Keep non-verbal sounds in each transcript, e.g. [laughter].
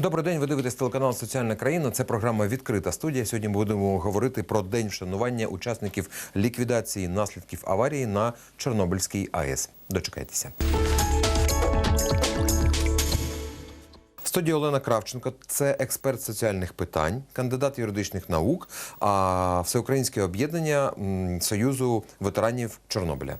Добрий день, ви дивитесь телеканал Соціальна країна. Це програма Відкрита студія. Сьогодні будемо говорити про день вшанування учасників ліквідації наслідків аварії на Чорнобильській АЕС. Дочекайтеся. Студії Олена Кравченко, це експерт соціальних питань, кандидат юридичних наук, а всеукраїнське об'єднання Союзу ветеранів Чорнобиля.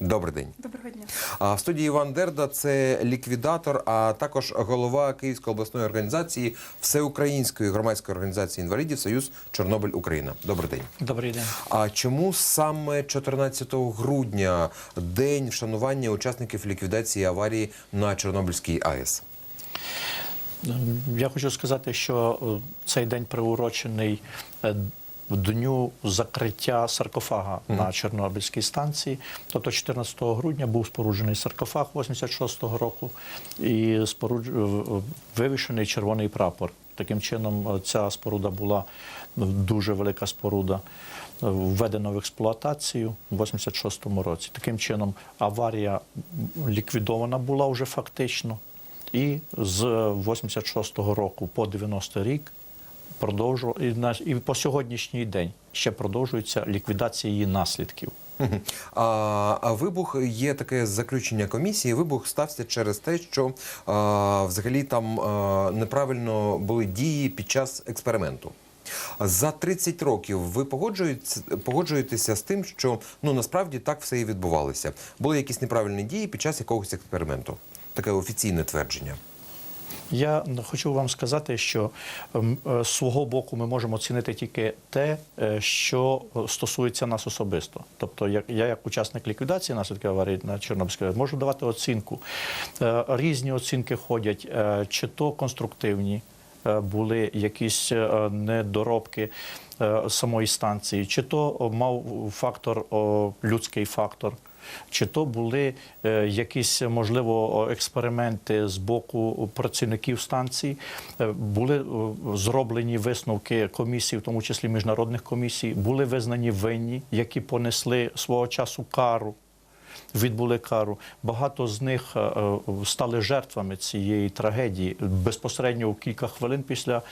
Добрий день. Доброго дня. А в студії Іван Дерда це ліквідатор, а також голова Київської обласної організації Всеукраїнської громадської організації інвалідів Союз Чорнобиль Україна. Добрий день. Добрий день. А чому саме 14 грудня день вшанування учасників ліквідації аварії на Чорнобильській АЕС? Я хочу сказати, що е, цей день приурочений е, дню закриття саркофага на Чорнобильській станції. Тобто 14 грудня був споруджений саркофаг 86-го року і споруд... вивішений червоний прапор. Таким чином, е, ця споруда була дуже велика споруда. е, Введена в експлуатацію в 86-му році. Таким чином, аварія ліквідована була вже фактично. І з 86-го року по 90 рік продовжував і, на- і по сьогоднішній день ще продовжується ліквідація її наслідків. А, а вибух є таке заключення комісії. Вибух стався через те, що а, взагалі там а, неправильно були дії під час експерименту. За 30 років ви погоджуєтеся, погоджуєтеся з тим, що ну насправді так все і відбувалося. Були якісь неправильні дії під час якогось експерименту. Таке офіційне твердження. Я хочу вам сказати, що ем, е, з свого боку ми можемо оцінити тільки те, е, що стосується нас особисто. Тобто, як я, як учасник ліквідації наслідків аварії на Чорнобильській, можу давати оцінку. Е, Різні оцінки ходять, е, чи то конструктивні. е, Були якісь е, недоробки е, самої станції, чи то мав фактор людський фактор, чи то були е, якісь, можливо, експерименти з боку працівників станції, Е, були е, зроблені висновки комісій, в тому числі міжнародних комісій, були визнані винні, які понесли свого часу кару. Відбули кару. Багато з них е, е, стали жертвами цієї трагедії безпосередньо у кілька хвилин після е,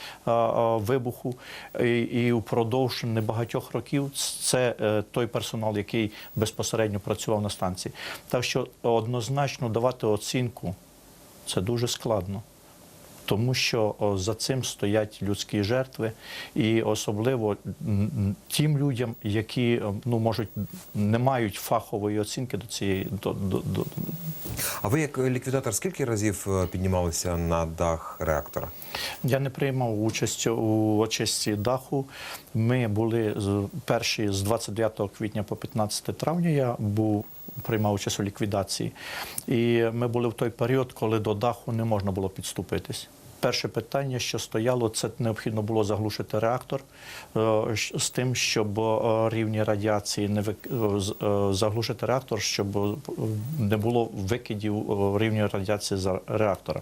вибуху. І, упродовж небагатьох років це той персонал, який безпосередньо працював на станції. Так що однозначно давати оцінку це дуже складно. Тому що за цим стоять людські жертви, і особливо тим людям, які ну можуть не мають фахової оцінки до цієї до, до, до А ви, як ліквідатор, скільки разів е, піднімалися на дах реактора? я не приймав участь у очисті даху. Ми були перші з 29 квітня по 15 травня. Я був. Приймав участь у ліквідації, і ми були в той період, коли до даху не можна було підступитись. Перше питання, що стояло, це необхідно було заглушити реактор е, з тим, щоб е, рівні радіації не вик- е, заглушити реактор, щоб не було викидів рівня радіації за реактора.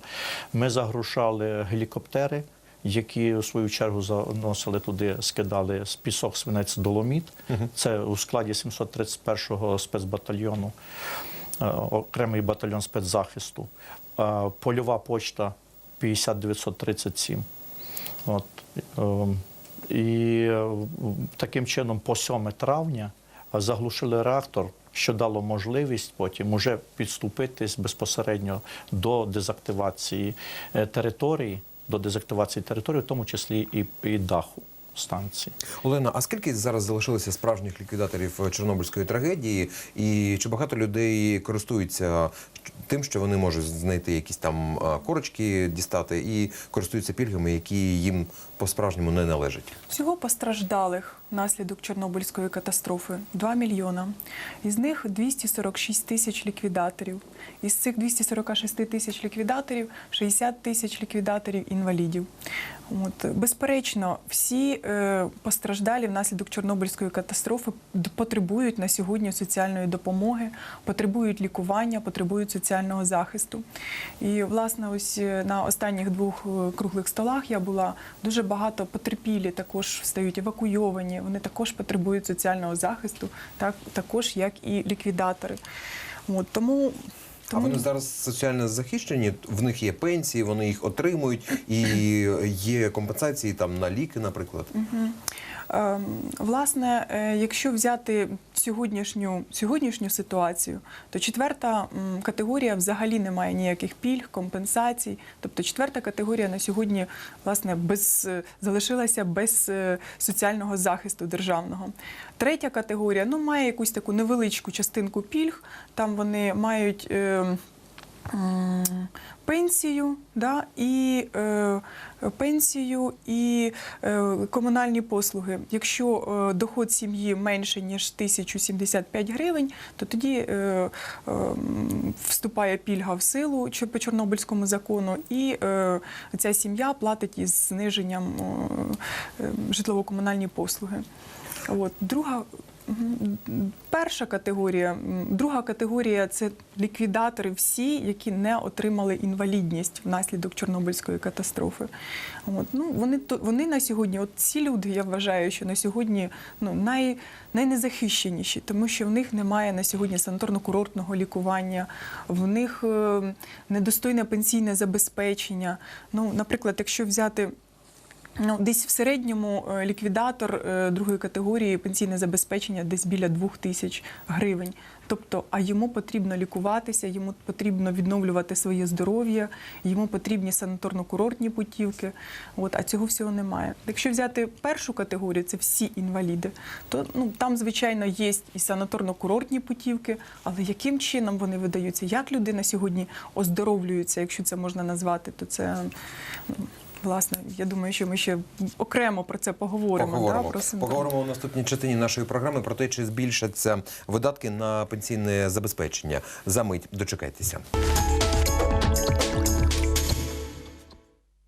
Ми загрушали гелікоптери. Які в свою чергу заносили туди, скидали з пісок, свинець, доломіт. Це у складі 731-го спецбатальйону, е, окремий батальйон спецзахисту, Е, польова почта 50937. От, е, і таким чином, по 7 травня заглушили реактор, що дало можливість потім уже підступитись безпосередньо до дезактивації території, до дезактивації території, в тому числі і, і даху станції. Олена, а скільки зараз залишилося справжніх ліквідаторів е, Чорнобильської трагедії, і чи багато людей користуються тим, що вони можуть знайти якісь там е, корочки, дістати і користуються пільгами, які їм по-справжньому не належать? Всього постраждалих внаслідок Чорнобильської катастрофи 2 мільйона. Із них 246 тисяч ліквідаторів. Із цих 246 тисяч ліквідаторів 60 тисяч ліквідаторів інвалідів. От, безперечно, всі е, постраждалі внаслідок Чорнобильської катастрофи потребують на сьогодні соціальної допомоги, потребують лікування, потребують соціального захисту. І, власне, ось е, на останніх двох е, круглих столах я була дуже багато потерпілі, також стають евакуйовані. Вони також потребують соціального захисту, так також як і ліквідатори. От тому А вони зараз соціально захищені, в них є пенсії, вони їх отримують, і є компенсації там на ліки, наприклад. Ем, Власне, е, якщо взяти сьогоднішню, сьогоднішню ситуацію, то четверта категорія взагалі не має ніяких пільг, компенсацій. Тобто четверта категорія на сьогодні власне без, е, залишилася без е, соціального захисту державного. Третя категорія ну, має якусь таку невеличку частинку пільг. Там вони мають. Е, Пенсію, да, і е, пенсію і е, комунальні послуги. Якщо е, доход сім'ї менше ніж 1075 гривень, то тоді е, е, вступає пільга в силу по Чорнобильському закону, і е, ця сім'я платить із зниженням е, житлово-комунальні послуги. От друга. Перша категорія, друга категорія це ліквідатори всі, які не отримали інвалідність внаслідок Чорнобильської катастрофи. От, ну, вони, вони на сьогодні, от ці люди, я вважаю, що на сьогодні ну, най, найнезахищеніші, тому що в них немає на сьогодні санаторно-курортного лікування, в них е, недостойне пенсійне забезпечення. Ну, наприклад, якщо взяти Ну, десь в середньому е, ліквідатор е, другої категорії пенсійне забезпечення десь біля двох тисяч гривень. Тобто, а йому потрібно лікуватися, йому потрібно відновлювати своє здоров'я, йому потрібні санаторно-курортні путівки. От, а цього всього немає. Якщо взяти першу категорію, це всі інваліди, то ну там, звичайно, є і санаторно-курортні путівки, але яким чином вони видаються? Як людина сьогодні оздоровлюється, якщо це можна назвати, то це. ну, Власне, я думаю, що ми ще окремо про це поговоримо. Поговоримо. Да, про синдром. Поговоримо у наступній частині нашої програми про те, чи збільшаться видатки на пенсійне забезпечення. За мить дочекайтеся.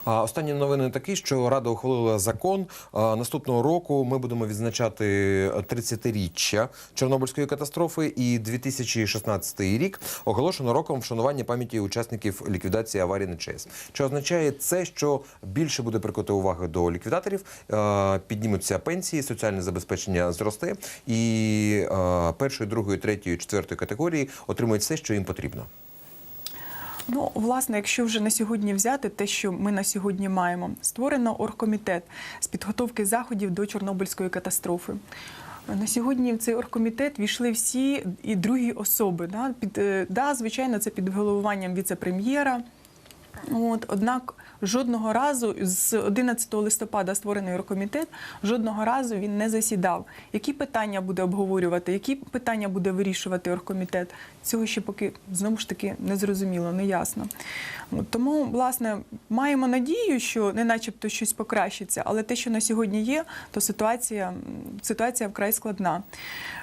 Останні новини такі, що Рада ухвалила закон. Наступного року ми будемо відзначати 30-річчя Чорнобильської катастрофи, і 2016 рік оголошено роком вшанування пам'яті учасників ліквідації аварії на ЧАЕС. Чи означає це, що більше буде прикути уваги до ліквідаторів, піднімуться пенсії, соціальне забезпечення зросте, і першої, другої, третьої, четвертої категорії отримують все, що їм потрібно. Ну, власне, якщо вже на сьогодні взяти те, що ми на сьогодні маємо, створено оргкомітет з підготовки заходів до Чорнобильської катастрофи. На сьогодні в цей оргкомітет війшли всі і другі особи. Да? Під, е, да, звичайно, це під головуванням віце-прем'єра. От, однак жодного разу з 11 листопада створений оргкомітет, жодного разу він не засідав. Які питання буде обговорювати, які питання буде вирішувати оргкомітет? Цього ще поки знову ж таки не зрозуміло, не ясно. Тому, власне, маємо надію, що не начебто щось покращиться, але те, що на сьогодні є, то ситуація, ситуація вкрай складна.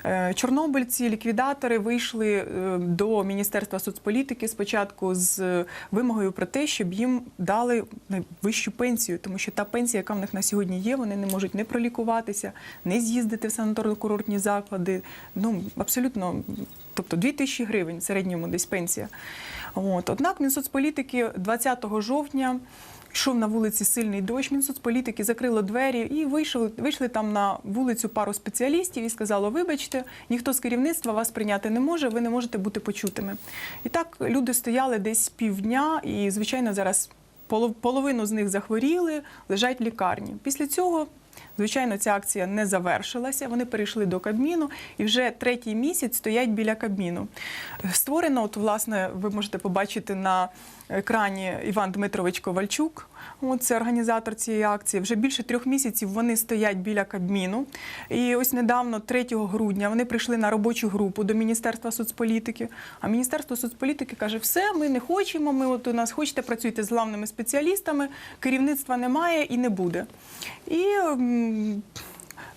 Е, Чорнобильці, ліквідатори вийшли е, до Міністерства соцполітики спочатку з е, вимогою про те, щоб їм дали найвищу пенсію, тому що та пенсія, яка в них на сьогодні є, вони не можуть не пролікуватися, не з'їздити в санаторно-курортні заклади. Ну абсолютно, тобто 2 тисячі гривень в середньому десь пенсія. От однак Мінсоцполітики 20 жовтня. Йшов на вулиці сильний дощ, Мінсоцполітики закрило двері і вийшли, вийшли там на вулицю пару спеціалістів і сказало: вибачте, ніхто з керівництва вас прийняти не може, ви не можете бути почутими. І так люди стояли десь півдня, і, звичайно, зараз половину з них захворіли, лежать в лікарні. Після цього. Звичайно, ця акція не завершилася. Вони перейшли до Кабміну і вже третій місяць стоять біля Кабміну. Створено, от, власне, ви можете побачити на екрані Іван Дмитрович Ковальчук. От це організатор цієї акції. Вже більше трьох місяців вони стоять біля Кабміну. І ось недавно, 3 грудня, вони прийшли на робочу групу до Міністерства соцполітики. А Міністерство соцполітики каже: все, ми не хочемо. Ми от у нас хочете працюйте з главними спеціалістами, керівництва немає і не буде. І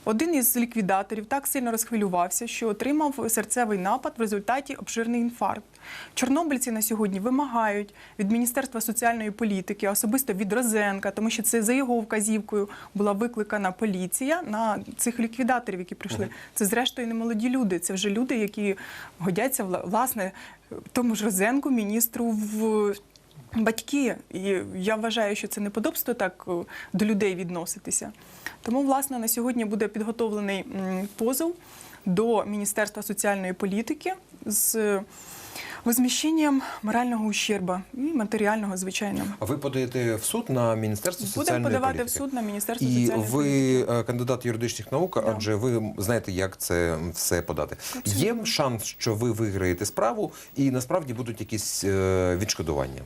один із ліквідаторів так сильно розхвилювався, що отримав серцевий напад в результаті обширний інфаркт. Чорнобильці на сьогодні вимагають від Міністерства соціальної політики, особисто від Розенка, тому що це за його вказівкою була викликана поліція на цих ліквідаторів, які прийшли. Це зрештою не молоді люди, це вже люди, які годяться вла- власне тому ж Розенку, міністру в. Батьки, і я вважаю, що це неподобство так е, до людей відноситися. Тому, власне, на сьогодні буде підготовлений позов до Міністерства соціальної політики з возміщенням морального ущерба і матеріального, звичайно. А ви подаєте в суд на Міністерство Будемо соціальної подавати в суд на Міністерство І соціальної ви політики. е, кандидат юридичних наук, Да. адже ви знаєте, як це все подати. Абсолютно. Є шанс, що ви виграєте справу, і насправді будуть якісь е, відшкодування.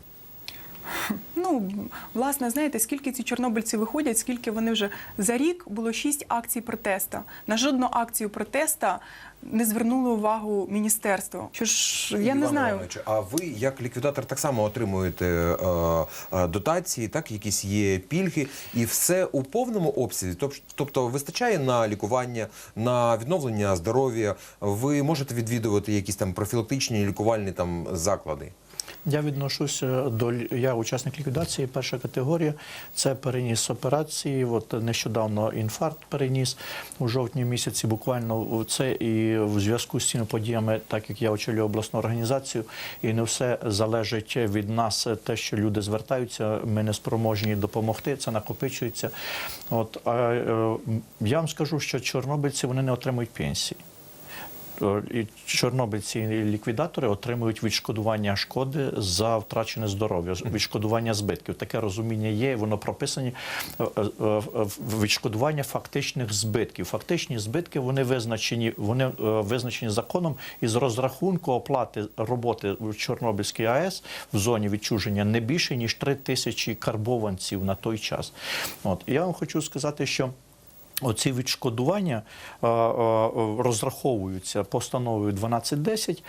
[laughs] Ну, власне, знаєте, скільки ці чорнобильці виходять, скільки вони вже за рік було шість акцій протеста. На жодну акцію протеста не звернуло увагу міністерство. Що ж, я не знаю. Іванович, а ви як ліквідатор так само отримуєте е, е, дотації, так якісь є пільги, і все у повному обсязі. Тобто вистачає на лікування, на відновлення здоров'я. Ви можете відвідувати якісь там профілактичні лікувальні там заклади. Я відношуся до я учасник ліквідації. Перша категорія це переніс операції. От нещодавно інфаркт переніс у жовтні місяці. Буквально це і в зв'язку з цими подіями, так як я очолюю обласну організацію, і не все залежить від нас. Те, що люди звертаються, ми не спроможні допомогти. Це накопичується. От а е, я вам скажу, що чорнобильці вони не отримують пенсії. Е, чорнобильці ліквідатори отримують відшкодування шкоди за втрачене здоров'я, відшкодування збитків. Таке розуміння є, і воно прописані е, е, відшкодування фактичних збитків. Фактичні збитки вони визначені, вони визначені законом із розрахунку оплати роботи в Чорнобильській АЕС в зоні відчуження не більше ніж 3 тисячі карбованців на той час. От я вам хочу сказати, що. Оці відшкодування е, е, розраховуються постановою 1210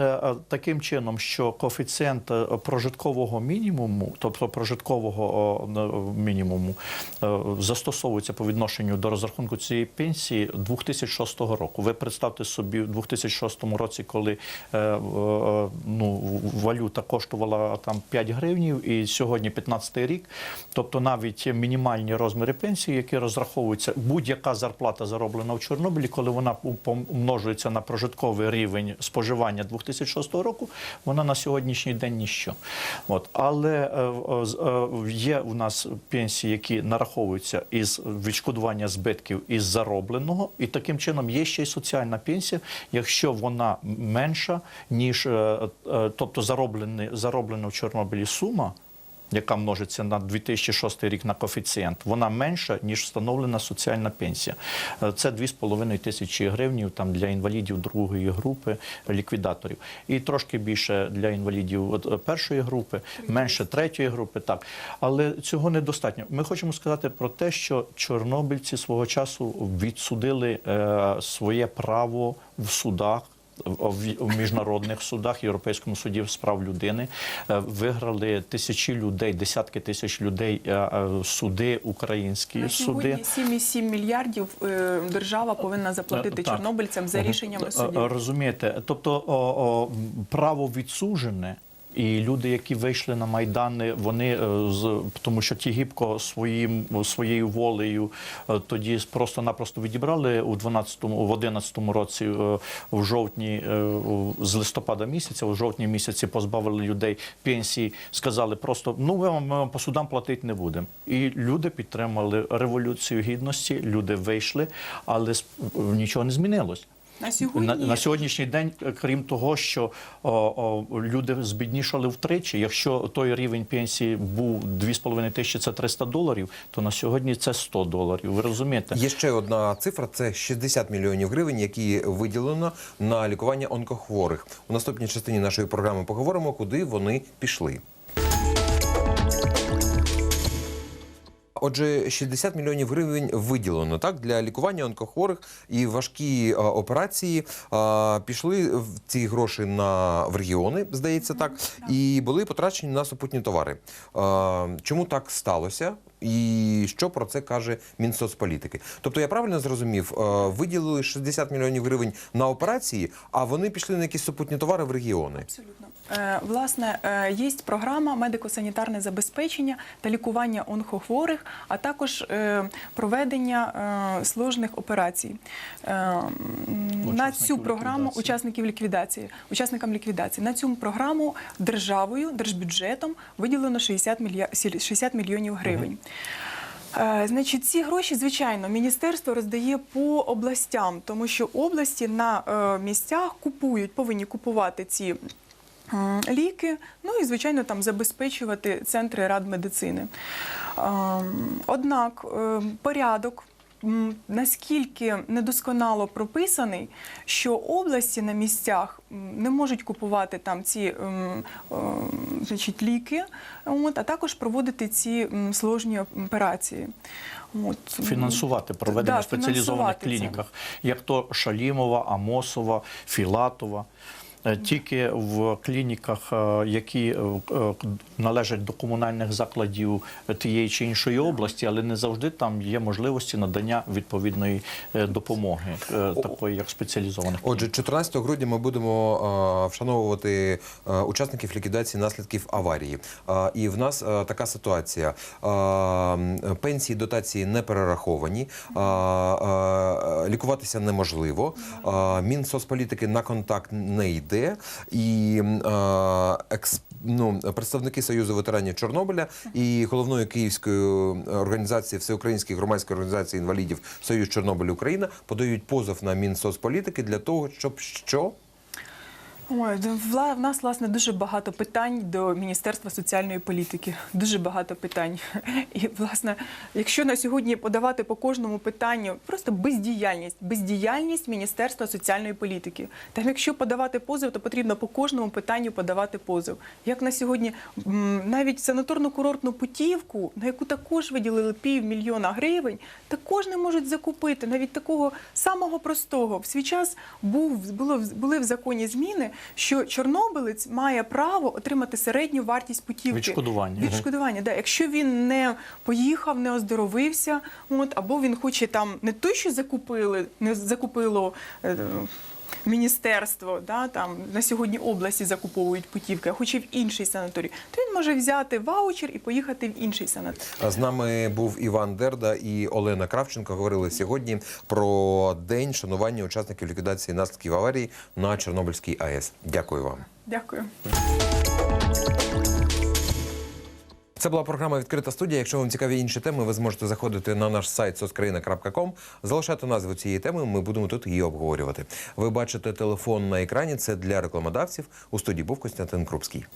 е, таким чином, що коефіцієнт прожиткового мінімуму, тобто прожиткового мінімуму, застосовується по відношенню до розрахунку цієї пенсії 2006 року. Ви представте собі в 2006 році, коли ну, валюта коштувала там 5 гривнів, і сьогодні 15 рік, тобто навіть мінімальні розміри пенсії, які розраховуються, будь-яка зарплата зароблена в Чорнобилі, коли вона помножується на прожитковий рівень споживання 2006 року, вона на сьогоднішній день ніщо. От. Але е, е, є у нас пенсії, які нараховуються із відшкодування збитків із заробленого, і таким чином є ще й соціальна пенсія, якщо вона менша, ніж е, тобто зароблена, зароблена в Чорнобилі сума яка множиться на 2006 рік на коефіцієнт, вона менша, ніж встановлена соціальна пенсія. Е, Це 2,5 тисячі гривнів там, для інвалідів другої групи ліквідаторів. І трошки більше для інвалідів е, першої групи, менше третьої групи. Так. Але цього недостатньо. Ми хочемо сказати про те, що чорнобильці свого часу відсудили е, своє право в судах в міжнародних судах, Європейському суді з прав людини е, виграли тисячі людей, десятки тисяч людей е, е, суди, українські На суди. сьогодні 7,7 мільярдів держава повинна заплатити так. чорнобильцям за рішеннями судів. Розумієте, тобто о, о, право відсужене. І люди, які вийшли на майдани, вони е, з тому, що Тігіпко своїм своєю волею е, тоді просто-напросто відібрали у 12-му, в 11-му році, е, в жовтні, з листопада місяця, у жовтні місяці позбавили людей пенсії, сказали просто ну ми вам, по судам платити не будемо. І люди підтримали революцію гідності, люди вийшли, але нічого не змінилось. На сьогодні На, на сьогоднішній день, е, крім того, що о, о, люди збіднішали втричі, якщо той рівень пенсії був 2,5 тисячі, це 300 доларів, то на сьогодні це 100 доларів. Ви розумієте? Є ще одна цифра: це 60 мільйонів гривень, які виділено на лікування онкохворих. У наступній частині нашої програми поговоримо, куди вони пішли. Отже, 60 мільйонів гривень виділено так для лікування онкохворих і важкі а, операції а, пішли ці гроші на в регіони, здається, так, і були потрачені на супутні товари. А, чому так сталося? І що про це каже Мінсоцполітики? Тобто я правильно зрозумів, е, виділили 60 мільйонів гривень на операції, а вони пішли на якісь супутні товари в регіони. Абсолютно. Е, Власне, е, є програма медико-санітарне забезпечення та лікування онкохворих, а також е, проведення сложних операцій. На цю програму ліквідації. учасників ліквідації, учасникам ліквідації. На цю програму державою, держбюджетом виділено 60 мілья- сі- 60 мільйонів гривень. Значить, ці гроші, звичайно, міністерство роздає по областям, тому що області на місцях купують, повинні купувати ці. М, ліки, ну і звичайно там забезпечувати центри радмедицини. Ем, Однак е, порядок. Наскільки недосконало прописаний, що області на місцях не можуть купувати там ці значить, ліки, от, а також проводити ці сложні операції. От. Фінансувати проведення Да, в спеціалізованих фінансувати це. клініках, як то Шалімова, Амосова, Філатова. Е, Тільки в клініках, е, які е, належать до комунальних закладів тієї чи іншої області, але не завжди там є можливості надання відповідної допомоги, такої як спеціалізованих. Отже, 14 грудня ми будемо вшановувати учасників ліквідації наслідків аварії. І в нас така ситуація: пенсії, дотації не перераховані, лікуватися неможливо. Мінсоцполітики на контакт не йде. І м, е, ну, представники Союзу ветеранів Чорнобиля і головної київської організації Всеукраїнської громадської організації інвалідів Союз Чорнобиль Україна подають позов на Мінсоцполітики для того, щоб що? Ой, в нас власне дуже багато питань до Міністерства соціальної політики. Дуже багато питань. І власне, якщо на сьогодні подавати по кожному питанню просто бездіяльність, бездіяльність Міністерства соціальної політики. Там, якщо подавати позов, то потрібно по кожному питанню подавати позов. Як на сьогодні навіть санаторно-курортну путівку, на яку також виділили півмільйона гривень, також не можуть закупити. Навіть такого самого простого. В свій час був було були в законі зміни, що чорнобилець має право отримати середню вартість путівки. Відшкодування. Відшкодування, да. Якщо він не поїхав, не оздоровився, от, або він хоче там не той, що закупили, не закупило. Міністерство да, там на сьогодні області закуповують путівки, а хоче в інший санаторій, то він може взяти ваучер і поїхати в інший санаторій. З нами був Іван Дерда і Олена Кравченко. Говорили сьогодні про день шанування учасників ліквідації наслідків аварії на Чорнобильській АЕС. Дякую вам. Дякую. Це була програма Відкрита студія. Якщо вам цікаві інші теми, ви зможете заходити на наш сайт соцкраїна.ком, залишати назву цієї теми. Ми будемо тут її обговорювати. Ви бачите телефон на екрані. Це для рекламодавців. У студії був Костянтин Крупський.